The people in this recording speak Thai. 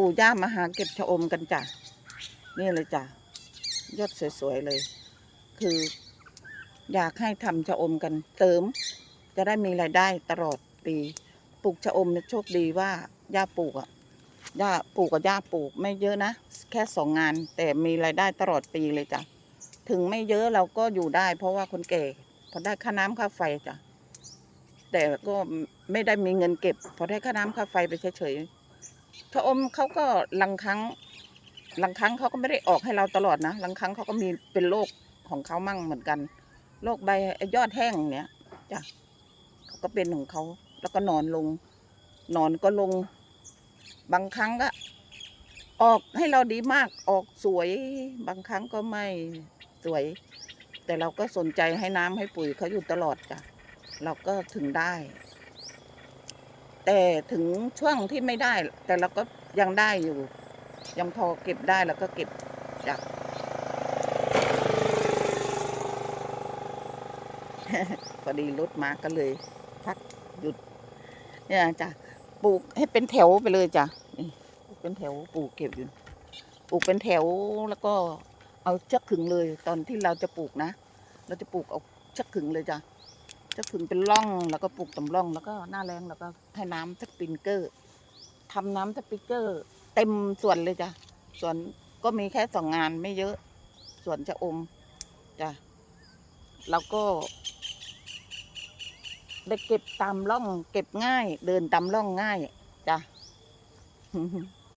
ปู่ย่ามาหาเก็บชะอมกันจ้ะนี่เลยจ้ะยอดสวยๆเลย คือ อยากให้ทำชะอมกันเสริม จะได้มีรายได้ตลอดปีปลูกชะอมเนี่ยโชคดีว่าย่าปลูกอะย่าปลูกกับย่าปลูกไม่เยอะนะ แค่สองงาน แต่มีรายได้ตลอดปีเลยจ้ะถึงไม่เยอะเราก็อยู่ได้ เพราะว่าคนแก่พอได้ค่าน้ำค่าไฟจ้ะแต่ก็ไม่ได้มีเงินเก็บ พอได้ค่าน้ำค่าไฟไปเฉยๆ ชะอมเขาก็ลังครั้งลังครั้งเขาก็ไม่ได้ออกให้เราตลอดนะลังครั้งเขาก็มีเป็นโรคของเขามั่งเหมือนกันโรคใบยอดแห้งเนี้ยจ้ะเขาก็เป็นของเขาแล้วก็นอนลง นอนก็ลง บางครั้งก็ ออกให้เราดีมากออกสวย บางครั้งก็ไม่สวย แต่เราก็สนใจให้น้ำให้ปุ๋ยเขาอยู่ตลอดจ้ะเราก็ถึงได้ แต่ถึงช่วงที่ไม่ได้ แต่เราก็ยังได้อยู่ ยังพอเก็บได้แล้วก็เก็บจ้ะพอดีรถมาก็เลยพักหยุด เนี่ยจ้ะปลูกให้เป็นแถวไปเลยจ้ะนี่ปลูกเป็นแถวปลูกเก็บอยู่ปลูกเป็นแถวแล้วก็เอาชักขึงเลย ตอนที่เราจะปลูกนะ เราจะปลูกเอาชักขึงเลยจ้ะ ชักขึงเป็นร่องแล้วก็ปลูกตำร่องแล้วก็หน้าแรงแล้วก็ให้น้ำสปริงเกอร์ทำน้ำสปริงเกอร์ เต็มส่วนเลยจ้ะส่วนก็มีแค่สองงานไม่เยอะส่วนจะอมจ้ะแล้วก็ได้เก็บตามร่อง เก็บง่าย เดินตามร่องง่ายจ้ะ